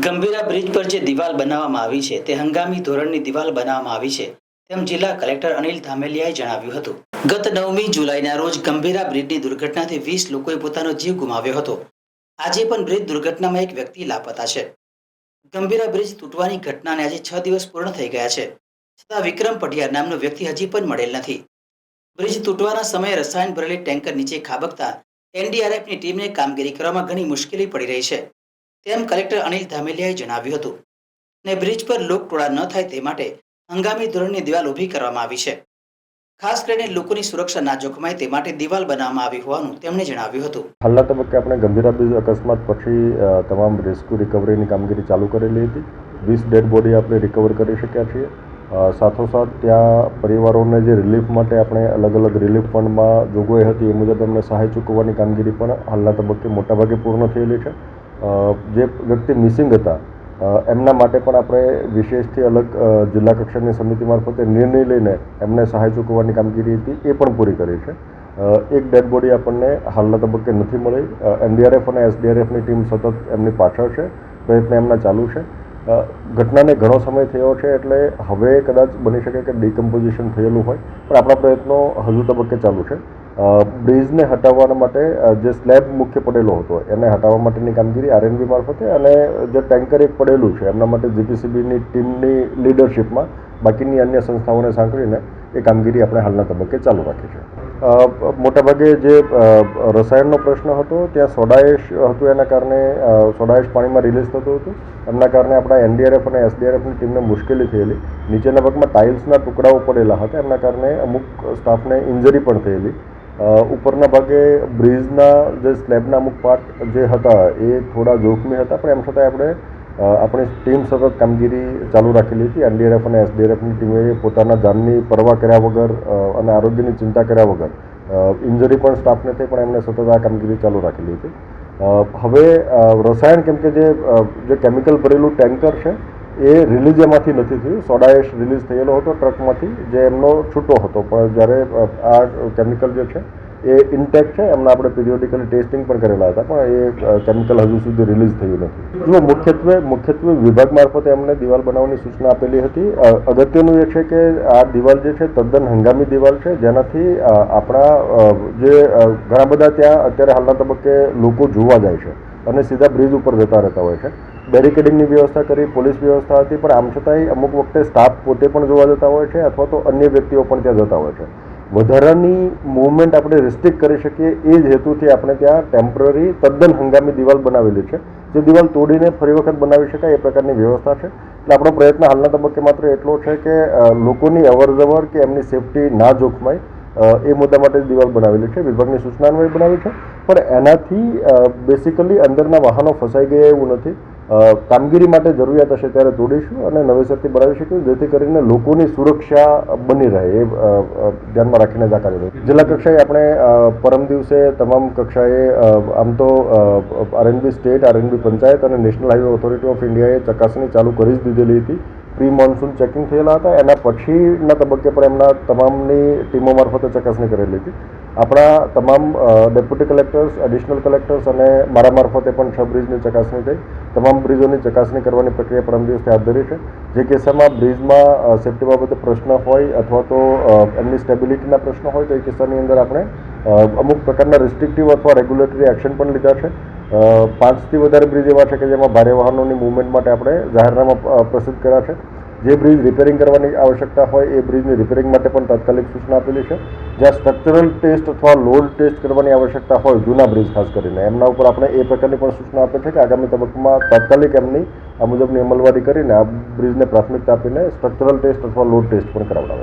Gambhira bridge પર જે દિવાલ બનાવવામાં આવી છે, તે હંગામી ધોરણની દિવાલ બનાવવામાં આવી છે, તેમ જિલ્લા કલેક્ટર અનિલ ધામેલિયાએ જણાવ્યું હતું. ગત નવમી જુલાઈના રોજ ગંભીરા બ્રિજની દુર્ઘટનાથી વીસ લોકોએ પોતાનો જીવ ગુમાવ્યો હતો. આજે પણ બ્રિજ દુર્ઘટનામાં એક વ્યક્તિ લાપતા છે. ગંભીરા બ્રિજ તૂટવાની ઘટનાને આજે છ દિવસ પૂર્ણ થઈ ગયા છે. છતાં વિક્રમ પટિયાર નામનો વ્યક્તિ હજી પણ મળેલ નથી. બ્રિજ તૂટવાના સમયે રસાયણ ભરેલી ટેન્કર નીચે ખાબકતા એનડીઆરએફની ટીમને કામગીરી કરવામાં ઘણી મુશ્કેલી પડી રહી છે, તેમ કલેક્ટર અનિલ ધામેલિયાએ જણાવ્યું હતું. ને બ્રિજ પર લોકટોળા ન થાય તે માટે હંગામી ધોરણની દિવાલ ઊભી કરવામાં આવી છે. ખાસ કરીને લોકોની સુરક્ષા ના જોખમાય તે માટે દિવાલ બનાવવામાં આવી હોવાનું તેમણે જણાવ્યું હતું. હાલના તબક્કે આપણે ગંભીરા બ્રિજ અકસ્માત પછી તમામ રેસ્ક્યુ રિકવરીની કામગીરી ચાલુ કરેલી હતી. વીસ ડેડ બોડી આપણે રિકવર કરી શક્યા છીએ. સાથોસાથ ત્યાં પરિવારોને જે રિલીફ માટે આપણે અલગ અલગ રિલીફ ફંડમાં જોગવાઈ હતી, એ મુજબ એમને સહાય ચૂકવવાની કામગીરી પણ હાલના તબક્કે મોટાભાગે પૂર્ણ થયેલી છે. જે વ્યક્તિ મિસિંગ હતા એમના માટે પણ આપણે વિશેષથી અલગ જિલ્લા કક્ષાની સમિતિ મારફતે નિર્ણય લઈને એમને સહાય ચૂકવવાની કામગીરી હતી, એ પણ પૂરી કરી છે. એક ડેડ બોડી આપણને હાલના તબક્કે નથી મળી. એનડીઆરએફ અને એસડીઆરએફની ટીમ સતત એમની પાછળ છે. પ્રયત્ન એમના ચાલુ છે. ઘટનાને ઘણો સમય થયો છે એટલે હવે કદાચ બની શકે કે ડિકમ્પોઝિશન થયેલું હોય, પણ આપણા પ્રયત્નો હજુ તબક્કે ચાલુ છે. બ્રિજને હટાવવા માટે જે સ્લેબ મુખ્ય પડેલો હતો, એને હટાવવા માટેની કામગીરી આરએનબી મારફતે અને જે ટેન્કર એક પડેલું છે, એમના માટે જીપીસીબીની ટીમની લીડરશિપમાં બાકીની અન્ય સંસ્થાઓને સાંકળીને એ કામગીરી આપણે હાલના તબક્કે ચાલુ રાખી છે. મોટાભાગે જે રસાયણનો પ્રશ્ન હતો, ત્યાં સોડાએશ હતું એના કારણે સોડાએશ પાણીમાં રિલીઝ થતું હતું. એમના કારણે આપણા એનડીઆરએફ અને એસડીઆરએફની ટીમને મુશ્કેલી થયેલી. નીચેના ભાગમાં ટાઇલ્સના ટુકડાઓ પડેલા હતા, એમના કારણે અમુક સ્ટાફને ઇન્જરી પણ થયેલી. ઉપરના ભાગે બ્રિજના જે સ્લેબના અમુક પાર્ટ જે હતા, એ થોડા જોખમી હતા, પણ એમ છતાંય આપણે આપણી ટીમ સતત કામગીરી ચાલુ રાખેલી હતી. એનડીઆરએફ અને એસડીઆરએફની ટીમે પોતાના જાનની પરવા કર્યા વગર અને આરોગ્યની ચિંતા કર્યા વગર ઇન્જરી પણ સ્ટાફને થઈ, પણ એમણે સતત આ કામગીરી ચાલુ રાખેલી હતી. હવે રસાયણ કેમ કે જે કેમિકલ ભરેલું ટેન્કર છે, એ રિલીઝ એમાંથી નથી થયું. સોડાએશ રિલીઝ થયેલો હતો ટ્રકમાંથી, જે એમનો છૂટો હતો. પણ જ્યારે આ કેમિકલ જે છે એ ઇન્ટેક છે. એમના આપણે પિરિયોડિકલી ટેસ્ટિંગ પણ કરેલા હતા, પણ એ કેમિકલ હજુ સુધી રિલીઝ થયું નથી. જો મુખ્યત્વે મુખ્યત્વે વિભાગ મારફતે એમને દિવાલ બનાવવાની સૂચના આપેલી હતી. અગત્યનું એ છે કે આ દિવાલ જે છે, તદ્દન હંગામી દિવાલ છે. જેનાથી આપણા જે ઘણા બધા ત્યાં અત્યારે હાલના તબક્કે લોકો જોવા જાય છે અને સીધા બ્રિજ ઉપર જતા રહેતા હોય છે. બેરિકેડિંગની વ્યવસ્થા કરી, પોલીસ વ્યવસ્થા હતી, પણ આમ છતાંય અમુક વખતે સ્ટાફ પોતે પણ જોવા જતા હોય છે અથવા તો અન્ય વ્યક્તિઓ પણ ત્યાં જતા હોય છે. વધારાની મૂવમેન્ટ આપણે રિસ્ટ્રિક્ટ કરી શકીએ એ જ હેતુથી આપણે ત્યાં ટેમ્પરરી તદ્દન હંગામી દિવાલ બનાવેલી છે. જે દિવાલ તોડીને ફરી વખત બનાવી શકાય એ પ્રકારની વ્યવસ્થા છે. એટલે આપણો પ્રયત્ન હાલના તબક્કે માત્ર એટલો છે કે લોકોની અવરજવર કે એમની સેફટી ના જોખમાય. એ મુદ્દા માટે દિવાલ બનાવેલી છે. વિભાગની સૂચના અન્વયે બનાવી છે. પણ એનાથી બેસિકલી અંદરના વાહનો ફસાઈ ગયા એવું નથી. કામગીરી માટે જરૂરિયાત હશે ત્યારે તોડીશું અને નવેસરથી બનાવી શકીશું, જેથી કરીને લોકોની સુરક્ષા બની રહે એ ધ્યાનમાં રાખીને જ આ કાર્ય જિલ્લા કક્ષાએ આપણે પરમ દિવસે તમામ કક્ષાએ આમ તો આરએનબી સ્ટેટ આરએનબી પંચાયત અને નેશનલ હાઈવે ઓથોરિટી ઓફ ઇન્ડિયાએ ચકાસણી ચાલુ કરી જ દીધેલી હતી. પ્રી મોન્સૂન ચેકિંગ થયેલા હતા. એના પછીના તબક્કે પણ એમના તમામની ટીમો મારફતે ચકાસણી કરેલી હતી. આપણા તમામ ડેપ્યુટી કલેક્ટર્સ એડિશનલ કલેક્ટર્સ અને મારા મારફતે પણ છ બ્રિજની ચકાસણી થઈ. તમામ બ્રિજોની ચકાસણી કરવાની પ્રક્રિયા પરમ દિવસે હાથ ધરી છે. જે કિસ્સામાં બ્રિજમાં સેફટી બાબતે પ્રશ્ન હોય અથવા તો એમની સ્ટેબિલિટીના પ્રશ્નો હોય તો એ કિસ્સાની અંદર આપણે અમુક પ્રકારના રિસ્ટ્રિક્ટિવ અથવા રેગ્યુલેટરી એક્શન પણ લીધા છે. પાંચથી વધારે બ્રિજ એવા છે કે જેમાં ભારે વાહનોની મૂવમેન્ટ માટે આપણે જાહેરનામા પ્રસિદ્ધ કર્યા છે. જે બ્રિજ રિપેરિંગ કરવાની આવશ્યકતા હોય એ બ્રિજની રિપેરિંગ માટે પણ તાત્કાલિક સૂચના આપેલી છે. જ્યાં સ્ટ્રક્ચરલ ટેસ્ટ અથવા લોડ ટેસ્ટ કરવાની આવશ્યકતા હોય જૂના બ્રિજ ખાસ કરીને. એમના ઉપર આપણે એ પ્રકારની પણ સૂચના આપે છે કે આગામી તબક્કામાં તાત્કાલિક એમની આ મુજબની અમલવારી કરીને આ બ્રિજને પ્રાથમિકતા આપીને સ્ટ્રક્ચરલ ટેસ્ટ અથવા લોડ ટેસ્ટ પણ કરાવડાવે.